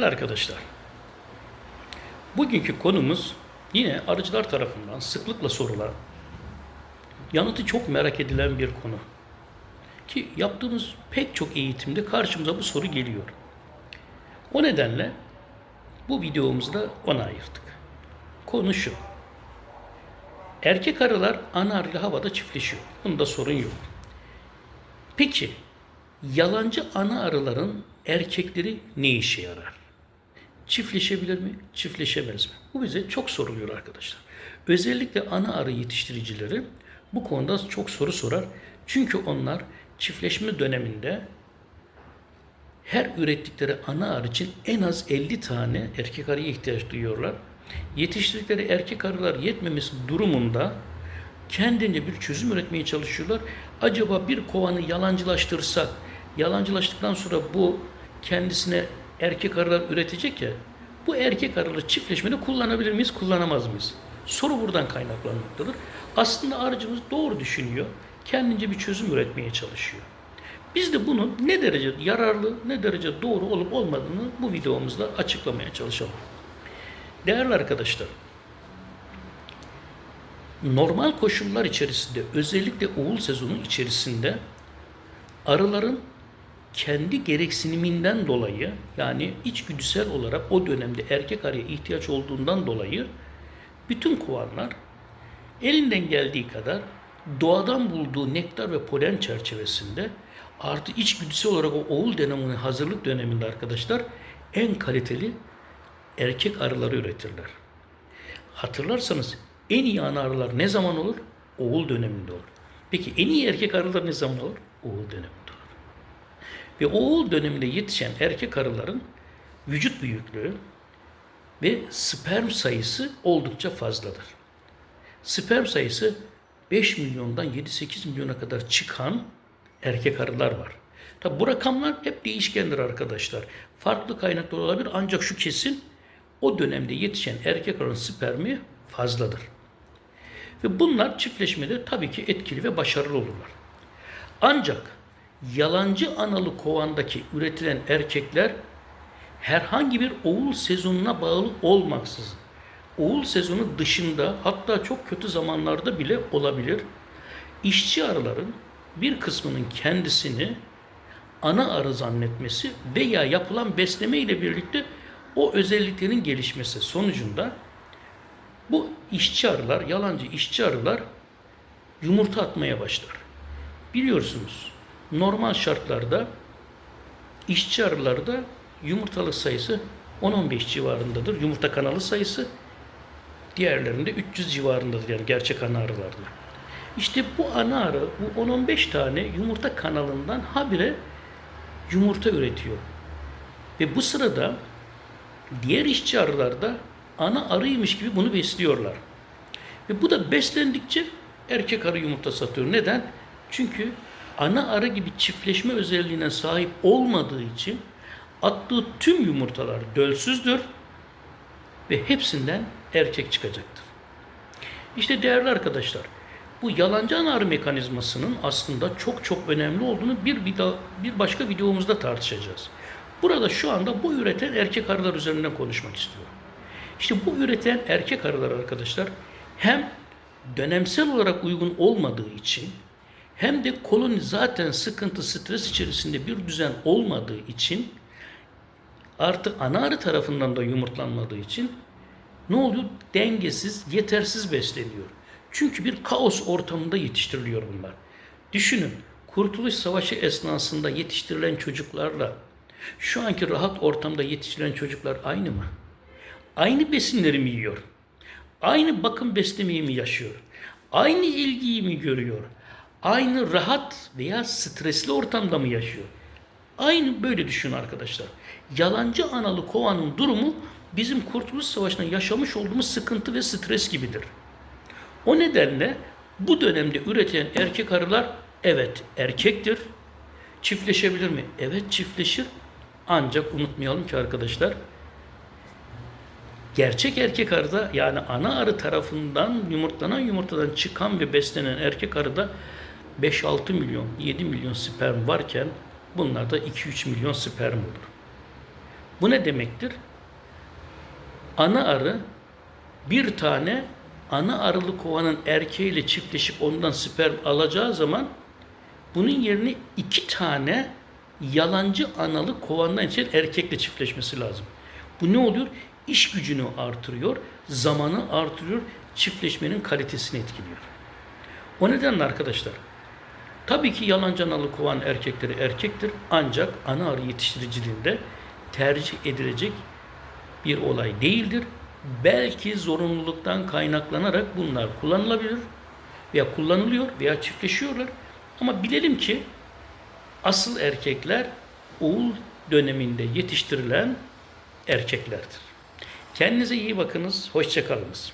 Değerli arkadaşlar, bugünkü konumuz yine arıcılar tarafından sıklıkla sorulan, yanıtı çok merak edilen bir konu. Ki yaptığımız pek çok eğitimde karşımıza bu soru geliyor. O nedenle bu videomuzda ona ayırdık. Konu şu. Erkek arılar ana arıyla havada çiftleşiyor. Bunda sorun yok. Peki yalancı ana arıların erkekleri ne işe yarar? Çiftleşebilir mi? Çiftleşemez mi? Bu bize çok soruluyor arkadaşlar. Özellikle ana arı yetiştiricileri bu konuda çok soru sorar. Çünkü onlar çiftleşme döneminde her ürettikleri ana arı için en az 50 tane erkek arıya ihtiyaç duyuyorlar. Yetiştirdikleri erkek arılar yetmemesi durumunda kendince bir çözüm üretmeye çalışıyorlar. Acaba bir kovanı yalancılaştırsak, yalancılaştıktan sonra bu kendisine erkek arılar üretecek ya, bu erkek arıları çiftleşmede kullanabilir miyiz, kullanamaz mıyız? Soru buradan kaynaklanmaktadır. Aslında arıcımız doğru düşünüyor, kendince bir çözüm üretmeye çalışıyor. Biz de bunun ne derece yararlı, ne derece doğru olup olmadığını bu videomuzda açıklamaya çalışalım. Değerli arkadaşlar, normal koşullar içerisinde özellikle oğul sezonu içerisinde arıların kendi gereksiniminden dolayı yani içgüdüsel olarak o dönemde erkek arıya ihtiyaç olduğundan dolayı bütün kovanlar elinden geldiği kadar doğadan bulduğu nektar ve polen çerçevesinde artı içgüdüsel olarak o oğul döneminin hazırlık döneminde arkadaşlar en kaliteli erkek arıları üretirler. Hatırlarsanız en iyi ana arılar ne zaman olur? Oğul döneminde olur. Peki en iyi erkek arılar ne zaman olur? Oğul olur. Ve oğul döneminde yetişen erkek arıların vücut büyüklüğü ve sperm sayısı oldukça fazladır. Sperm sayısı 5 milyondan 7-8 milyona kadar çıkan erkek arılar var. Tabi bu rakamlar hep değişkendir arkadaşlar. Farklı kaynaklar olabilir ancak şu kesin o dönemde yetişen erkek arının spermi fazladır. Ve bunlar çiftleşmede tabii ki etkili ve başarılı olurlar. Ancak yalancı analı kovandaki üretilen erkekler herhangi bir oğul sezonuna bağlı olmaksızın oğul sezonu dışında hatta çok kötü zamanlarda bile olabilir. İşçi arıların bir kısmının kendisini ana arı zannetmesi veya yapılan besleme ile birlikte o özelliklerin gelişmesi sonucunda bu işçi arılar, yalancı işçi arılar yumurta atmaya başlar. Biliyorsunuz normal şartlarda işçi arılarda yumurtalık sayısı 10-15 civarındadır. Yumurta kanalı sayısı diğerlerinde 300 civarındadır yani gerçek ana arılarda. İşte bu ana arı bu 10-15 tane yumurta kanalından habire yumurta üretiyor. Ve bu sırada diğer işçi arılar da ana arıymış gibi bunu besliyorlar. Ve bu da beslendikçe erkek arı yumurta satıyor. Neden? Çünkü ana arı gibi çiftleşme özelliğine sahip olmadığı için attığı tüm yumurtalar dölsüzdür ve hepsinden erkek çıkacaktır. İşte değerli arkadaşlar, bu yalancı ana arı mekanizmasının aslında çok çok önemli olduğunu bir, daha, bir başka videomuzda tartışacağız. Burada şu anda bu üreten erkek arılar üzerinden konuşmak istiyorum. İşte bu üreten erkek arılar arkadaşlar hem dönemsel olarak uygun olmadığı için hem de koloni zaten sıkıntı, stres içerisinde bir düzen olmadığı için artık ana arı tarafından da yumurtlanmadığı için ne oluyor? Dengesiz, yetersiz besleniyor. Çünkü bir kaos ortamında yetiştiriliyor bunlar. Düşünün, Kurtuluş Savaşı esnasında yetiştirilen çocuklarla şu anki rahat ortamda yetiştirilen çocuklar aynı mı? Aynı besinleri mi yiyor? Aynı bakım beslemeyi mi yaşıyor? Aynı ilgiyi mi görüyor? Aynı rahat veya stresli ortamda mı yaşıyor? Aynı böyle düşün arkadaşlar. Yalancı analı kovanın durumu bizim Kurtuluş Savaşı'nda yaşamış olduğumuz sıkıntı ve stres gibidir. O nedenle bu dönemde üretilen erkek arılar evet erkektir. Çiftleşebilir mi? Evet çiftleşir. Ancak unutmayalım ki arkadaşlar gerçek erkek arıda yani ana arı tarafından yumurtlanan yumurtadan çıkan ve beslenen erkek arıda 5-6 milyon, 7 milyon sperm varken bunlarda 2-3 milyon sperm olur. Bu ne demektir? Ana arı bir tane ana arılı kovanın erkeğiyle çiftleşip ondan sperm alacağı zaman bunun yerine iki tane yalancı analı kovandan için erkekle çiftleşmesi lazım. Bu ne oluyor? İş gücünü artırıyor, zamanı artırıyor, çiftleşmenin kalitesini etkiliyor. O nedenle arkadaşlar, tabii ki yalancı analı kovan erkekleri erkektir ancak ana arı yetiştiriciliğinde tercih edilecek bir olay değildir. Belki zorunluluktan kaynaklanarak bunlar kullanılabilir veya kullanılıyor veya çiftleşiyorlar. Ama bilelim ki asıl erkekler oğul döneminde yetiştirilen erkeklerdir. Kendinize iyi bakınız, hoşçakalınız.